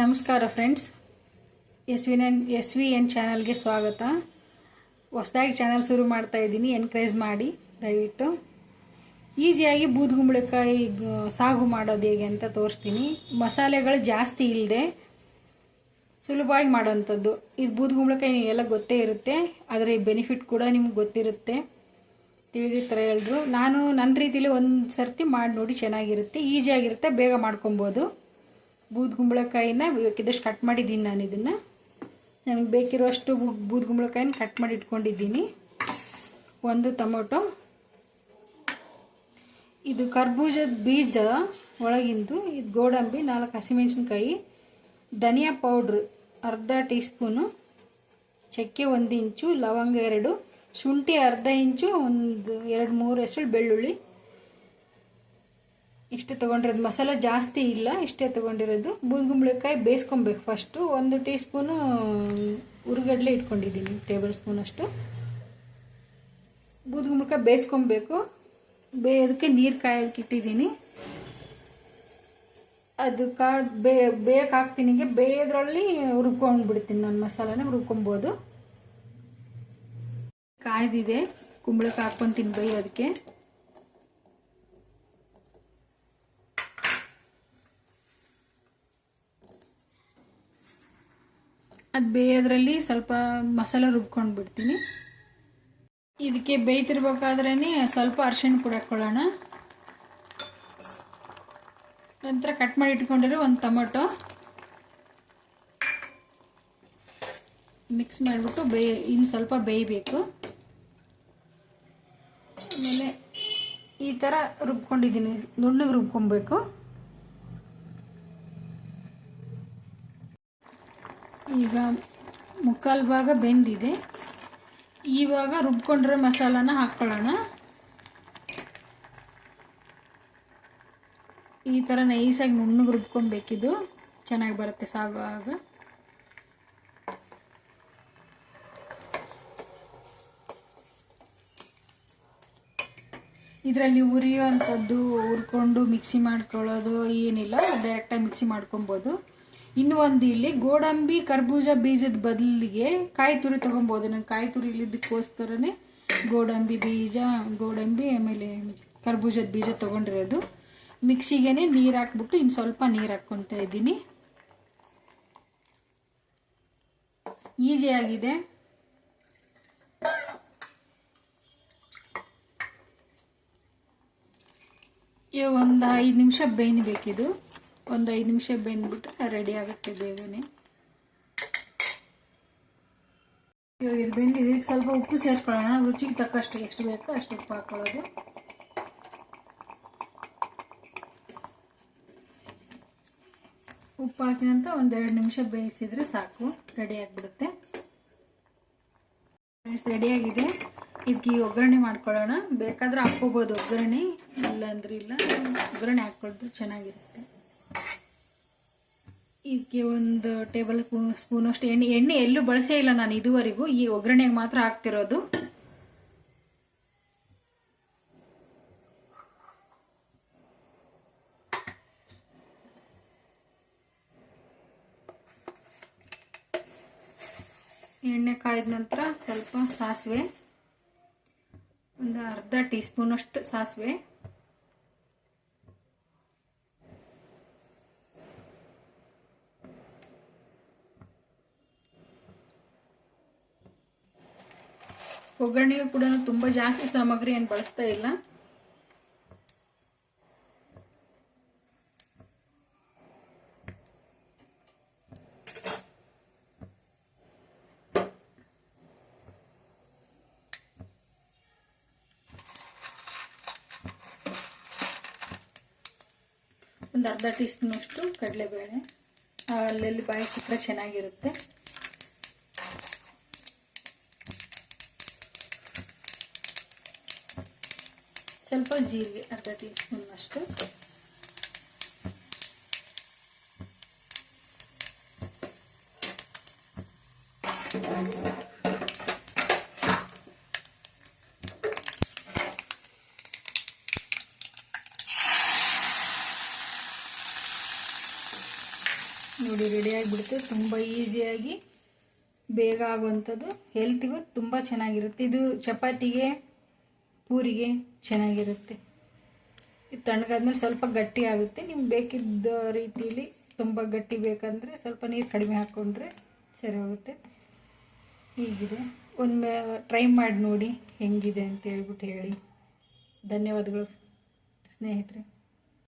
ನಮಸ್ಕಾರ friends S V N S V N ಚಾನಲ್ಗೆ ಸ್ವಾಗತ. ಹೊಸದಾಗಿ ಚಾನಲ್ ಶುರು ಮಾಡ್ತಾ ಇದ್ದೀನಿ. ಎನ್ಕರೇಜ್ ಮಾಡಿ, ದಯವಿಟ್ಟು. ಈಸಿಯಾಗಿ ಬೂದ್ಗುಂಬಳಕಾಯಿ ಸಾಗು ಮಾಡೋದು ಹೇಗೆ ಅಂತ ತೋರಿಸ್ತೀನಿ. ಮಸಾಲೆಗಳು ಜಾಸ್ತಿ ಇಲ್ಲದೆ ಸುಲಭವಾಗಿ ಮಾಡೋವಂಥದ್ದು ಇದು ಬೂದ್ಗುಂಬಳಕಾಯಿ ಎಲ್ಲ ಗೊತ್ತೇ ಇರುತ್ತೆ. ಅದರ ಬೆನಿಫಿಟ್ ಕೂಡ ನಿಮ್ಗೆ ಗೊತ್ತಿರುತ್ತೆ. ತಿಳಿದಿರ್ತಾರೆ ಎಲ್ಲರೂ ನಾನು ನನ್ನ ರೀತಿಯಲ್ಲಿ ಒಂದು ಸರ್ತಿ ಮಾಡಿ ನೋಡಿ ಚೆನ್ನಾಗಿರುತ್ತೆ. ಈಸಿಯಾಗಿರುತ್ತೆ ಬೇಗ ಮಾಡ್ಕೊಬೋದು. ಬೂದ್ಗುಂಬಳಕಾಯಿನ ಬೇಕಿದ್ದಷ್ಟು ಕಟ್ ಮಾಡಿದ್ದೀನಿ ನಾನು ಇದನ್ನು. ನನಗೆ ಬೇಕಿರುವಷ್ಟು ಬೂದ್ಗುಂಬಳಕಾಯಿನ ಕಟ್ ಮಾಡಿ ಇಟ್ಕೊಂಡಿದ್ದೀನಿ. ಒಂದು ಟೊಮೊಟೊ. ಇದು ಕರ್ಬೂಜದ ಬೀಜ ಒಳಗಿಂದು, ಇದು ಗೋಡಂಬಿ, ನಾಲ್ಕು ಹಸಿಮೆಣಸಿನ್ಕಾಯಿ, ಧನಿಯಾ ಪೌಡ್ರ್ ಅರ್ಧ ಟೀ ಸ್ಪೂನು ಚಕ್ಕೆ ಒಂದು ಇಂಚು, ಲವಂಗ ಎರಡು, ಶುಂಠಿ ಅರ್ಧ ಇಂಚು, ಒಂದು, ಎರಡು ಮೂರು ಹೆಸರು ಬೆಳ್ಳುಳ್ಳಿ. ಇಷ್ಟೇ ತೊಗೊಂಡಿರೋದು. ಮಸಾಲ ಜಾಸ್ತಿ ಇಲ್ಲ, ಇಷ್ಟೇ ತೊಗೊಂಡಿರೋದು. ಬೂದ್ಗುಂಬಳಕಾಯಿ ಬೇಯಿಸ್ಕೊಬೇಕು ಫಸ್ಟು ಒಂದು ಟೀ ಸ್ಪೂನು ಉರುಗಡ್ಲೆ ಇಟ್ಕೊಂಡಿದ್ದೀನಿ ಟೇಬಲ್ ಸ್ಪೂನಷ್ಟು ಬೂದ್ಗುಂಬಳಕಾಯಿ ಬೇಯಿಸ್ಕೊಬೇಕು. ಬೇ ಅದಕ್ಕೆ ನೀರು ಕಾಯಕ್ಕೆ ಇಟ್ಟಿದ್ದೀನಿ. ಅದು ಕಾ, ಬೇ, ಬೇಯಕ್ಕೆ ಹಾಕ್ತೀನಿ. ಬೇಯೋದ್ರಲ್ಲಿ ಹುರ್ಕೊಂಡ್ಬಿಡ್ತೀನಿ ನಾನು ಮಸಾಲಾನ, ಹುರ್ಕೊಬೋದು. ಕಾಯ್ದಿದೆ, ಕುಂಬಳಕಾಯಿ ಹಾಕ್ಕೊಂತೀನಿ ಬೇಯೋದಕ್ಕೆ. ಅದು ಬೇಯೋದ್ರಲ್ಲಿ ಸ್ವಲ್ಪ ಮಸಾಲೆ ರುಬ್ಕೊಂಡು ಬಿಡ್ತೀನಿ ಇದಕ್ಕೆ ಬೇಯ್ತಿರ್ಬೇಕಾದ್ರೇ ಸ್ವಲ್ಪ ಅರ್ಶಿಣ ಕೂಡ ಹಾಕ್ಕೊಳ್ಳೋಣ. ನಂತರ ಕಟ್ ಮಾಡಿ ಇಟ್ಕೊಂಡಿರೋ ಒಂದು ಟೊಮೊಟೊ. ಮಿಕ್ಸ್ ಮಾಡಿಬಿಟ್ಟು ಬೇಯ ಇನ್ನು ಸ್ವಲ್ಪ ಬೇಯಬೇಕು. ಆಮೇಲೆ ಈ ಥರ ರುಬ್ಕೊಂಡಿದ್ದೀನಿ, ನುಣ್ಣಗೆ ರುಬ್ಕೊಬೇಕು. ಈಗ ಮುಕ್ಕಾಲು ಭಾಗ ಬೆಂದಿದೆ. ಇವಾಗ ರುಬ್ಕೊಂಡ್ರೆ ಮಸಾಲಾನ ಹಾಕ್ಕೊಳ್ಳೋಣ ಈ ಥರ ನೈಸಾಗಿ ನುಣ್ಣಗೆ ರುಬ್ಕೊಬೇಕಿದು. ಚೆನ್ನಾಗಿ ಬರುತ್ತೆ ಸಾಗುವಾಗ. ಇದರಲ್ಲಿ ಉರಿಯುವಂಥದ್ದು ಹುರ್ಕೊಂಡು ಮಿಕ್ಸಿ ಮಾಡ್ಕೊಳ್ಳೋದು, ಏನಿಲ್ಲ ಡೈರೆಕ್ಟಾಗಿ ಮಿಕ್ಸಿ ಮಾಡ್ಕೊಬೋದು. ಇನ್ನು ಒಂದು ಇಲ್ಲಿ, ಗೋಡಂಬಿ ಕರ್ಬೂಜ ಬೀಜದ ಬದಲಿಗೆ ಕಾಯಿ ತುರಿ ತೊಗೊಬೋದು. ನಾನು ಕಾಯಿ ತುರಿ ಇಲ್ಲಿದ್ದಕ್ಕೋಸ್ಕರನೇ ಗೋಡಂಬಿ ಬೀಜ, ಗೋಡಂಬಿ ಆಮೇಲೆ ಕರ್ಬೂಜದ ಬೀಜ ತೊಗೊಂಡಿರೋದು. ಮಿಕ್ಸಿಗೆ ನೀರು ಹಾಕ್ಬಿಟ್ಟು ಇನ್ನು ಸ್ವಲ್ಪ ನೀರು ಹಾಕ್ಕೊತಾ ಇದ್ದೀನಿ. ಈಸಿ ಆಗಿದೆ. ಇವಾಗ ಒಂದು ಐದು ನಿಮಿಷ ಬೇಯಬೇಕಿದು ಒಂದು ಐದು ನಿಮಿಷ ಬೆಂದ್ಬಿಟ್ಟು ರೆಡಿ ಆಗುತ್ತೆ ಬೇಗನೆ. ಇವಾಗ ಇದು ಬೆಂದಿದೆ ಸ್ವಲ್ಪ ಉಪ್ಪು ಸೇರ್ಕೊಳ್ಳೋಣ. ರುಚಿಗೆ ತಕ್ಕಷ್ಟು ಎಷ್ಟು ಬೇಕೋ ಅಷ್ಟು ಉಪ್ಪು ಹಾಕೊಳ್ಳೋದು. ಉಪ್ಪು ಹಾಕಿದಂತ ಒಂದೆರಡು ನಿಮಿಷ ಬೇಯಿಸಿದ್ರೆ ಸಾಕು ರೆಡಿ ಆಗಿಬಿಡುತ್ತೆ. ಫ್ರೆಂಡ್ಸ್ ರೆಡಿಯಾಗಿದೆ ಇದಕ್ಕೆ ಒಗ್ಗರಣೆ ಮಾಡ್ಕೊಳ್ಳೋಣ. ಬೇಕಾದ್ರೆ ಹಾಕ್ಕೋಬೋದು. ಒಗ್ಗರಣೆ ಇಲ್ಲ ಅಂದ್ರೆ ಇಲ್ಲ. ಒಗ್ಗರಣೆ ಹಾಕ್ಕೊಳ್ದು ಚೆನ್ನಾಗಿರುತ್ತೆ. ಇದಕ್ಕೆ ಒಂದು ಟೇಬಲ್ ಸ್ಪೂನ್ ಅಷ್ಟು ಎಣ್ಣೆ ಎಣ್ಣೆ ಎಲ್ಲೂ ಬಳಸೇ ಇಲ್ಲ ನಾನು ಇದುವರೆಗೂ. ಈ ಒಗ್ಗರಣೆಗೆ ಮಾತ್ರ ಹಾಕ್ತಿರೋದು. ಎಣ್ಣೆ ಕಾಯ್ದ ನಂತರ ಸ್ವಲ್ಪ ಸಾಸಿವೆ. ಒಂದು ಅರ್ಧ ಟೀ ಸ್ಪೂನ್ ಅಷ್ಟು ಸಾಸಿವೆ. ಒಗ್ಗರಣೆಗೂ ಕೂಡ ತುಂಬ ಜಾಸ್ತಿ ಸಾಮಗ್ರಿ ಏನು ಬಳಸ್ತಾ ಇಲ್ಲ. ಒಂದು ಅರ್ಧ ಟೀ ಸ್ಪೂನಷ್ಟು ಕಡಲೆಬೇಳೆ. ಅಲ್ಲಲ್ಲಿ ಬಾಯಿ ಸಿಕ್ಕರೆ ಚೆನ್ನಾಗಿರುತ್ತೆ. ಸ್ವಲ್ಪ ಜೀರಿಗೆ ಅರ್ಧ ಟೀ ಸ್ಪೂನ್ ಅಷ್ಟು ನೋಡಿ ರೆಡಿಯಾಗಿಬಿಡುತ್ತೆ ತುಂಬ ಈಸಿಯಾಗಿ ಬೇಗ ಆಗುವಂಥದ್ದು. ಹೆಲ್ತಿಗೂ ತುಂಬ ಚೆನ್ನಾಗಿರುತ್ತೆ. ಇದು ಚಪಾತಿಗೆ ಪೂರಿಗೆ ಚೆನ್ನಾಗಿರುತ್ತೆ. ಇದು ತಣ್ಣಗಾದ್ಮೇಲೆ ಸ್ವಲ್ಪ ಗಟ್ಟಿ ಆಗುತ್ತೆ. ನಿಮ್ಗೆ ಬೇಕಿದ್ದ ರೀತಿಯಲ್ಲಿ ತುಂಬ ಗಟ್ಟಿ ಬೇಕಂದರೆ ಸ್ವಲ್ಪ ನೀರು ಕಡಿಮೆ ಹಾಕ್ಕೊಂಡ್ರೆ ಸರಿ ಹೋಗುತ್ತೆ ಹೀಗಿದೆ ಒಮ್ಮೆ ಟ್ರೈ ಮಾಡಿ ನೋಡಿ ಹೆಂಗಿದೆ ಅಂತ ಹೇಳ್ಬಿಟ್ಟು ಹೇಳಿ. ಧನ್ಯವಾದಗಳು ಸ್ನೇಹಿತರೆ.